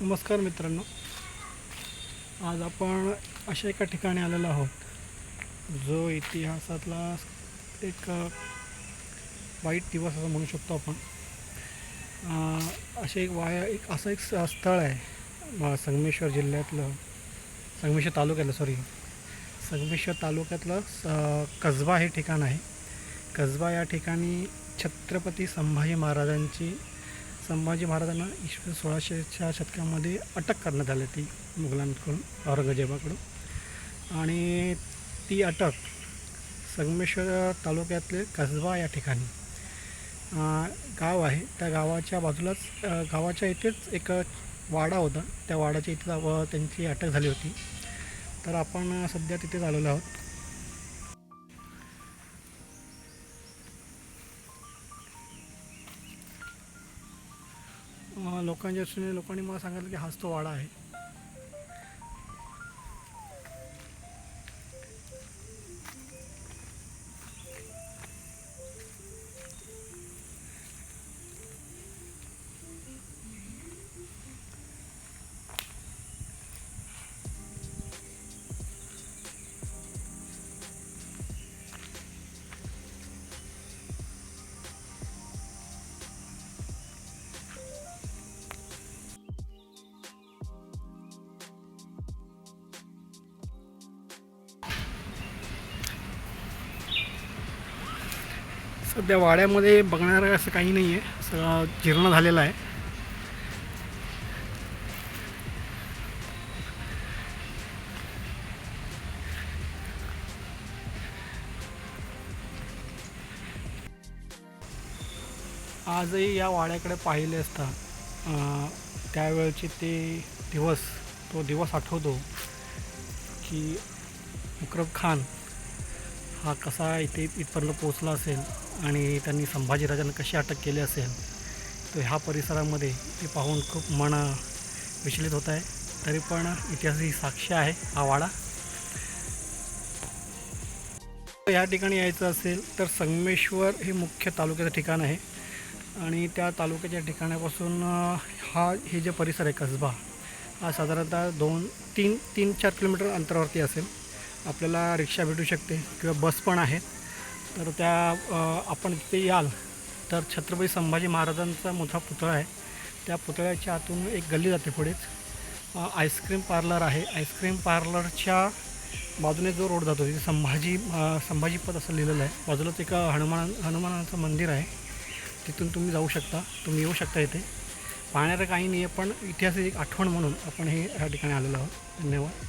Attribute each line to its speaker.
Speaker 1: नमस्कार मित्रांनो. आज आपण अशा एका ठिकाणी आलेलो आहोत जो इतिहासातला एक वाईट दिवस असं म्हणू शकतो आपण. असे एक वाया एक असं एक स- स्थळ आहे संगमेश्वर जिल्ह्यातलं संगमेश्वर तालुक्यातलं सॉरी संगमेश्वर तालुक्यातलं स- कसबा हे ठिकाण आहे. कसबा या ठिकाणी छत्रपती संभाजी महाराजांची संभाजी महाराजांना इसवी सोळाशेच्या शतकामध्ये अटक करण्यात आली ती मुघलांकडून औरंगजेबाकडून. आणि ती अटक संगमेश्वर तालुक्यातले कसबा या ठिकाणी गाव आहे. त्या गावाच्या बाजूलाच गावाच्या इथेच एक वाडा होता. त्या वाडाच्या इथे त्यांची अटक झाली होती. तर आपण सध्या तिथे आलेलो आहोत. लोकांच्या दृष्टीने लोकांनी मला सांगितलं की हाच तो वाडा आहे. सध्या वाड्यामध्ये बघणारं असं काही नाही आहे. सगळं जीर्ण झालेलं आहे. आजही या वाड्याकडे पाहिले असता त्यावेळचे ते दिवस तो दिवस आठवतो की मुकरब खान हा कसा इथे इथपर्यंत पोचला असेल आणि त्यांनी संभाजीराजांना कशी अटक केली असेल तर ह्या परिसरामध्ये ते पाहून खूप मन विचलित होत आहे. तरी पण इतिहास ही साक्ष आहे हा वाडा. या ठिकाणी यायचं असेल तर संगमेश्वर हे मुख्य तालुक्याचं ठिकाण आहे. आणि त्या तालुक्याच्या ठिकाणापासून हा हे जे परिसर आहे कसबा हा साधारणतः दोन तीन तीन चार किलोमीटर अंतरावरती असेल. आपल्याला रिक्षा भेटू शकते किंवा बस पण आहेत तर त्या आपण तिथे याल. तर छत्रपती संभाजी महाराजांचा मोठा पुतळा आहे. त्या पुतळ्याच्या आतून एक गल्ली जाते पुढेच. आईस्क्रीम पार्लर आहे. आईस्क्रीम पार्लरच्या बाजूने जो रोड जातो तिथे संभाजी संभाजीपद असं लिहिलेलं आहे. बाजूलाच एक हनुमान हनुमानाचं मंदिर आहे. तिथून तुम्ही जाऊ शकता. तुम्ही येऊ शकता इथे. पाहण्याचं काही नाही आहे पण इतिहासाची एक आठवण म्हणून आपण हे ह्या ठिकाणी आलेलो आहोत. धन्यवाद.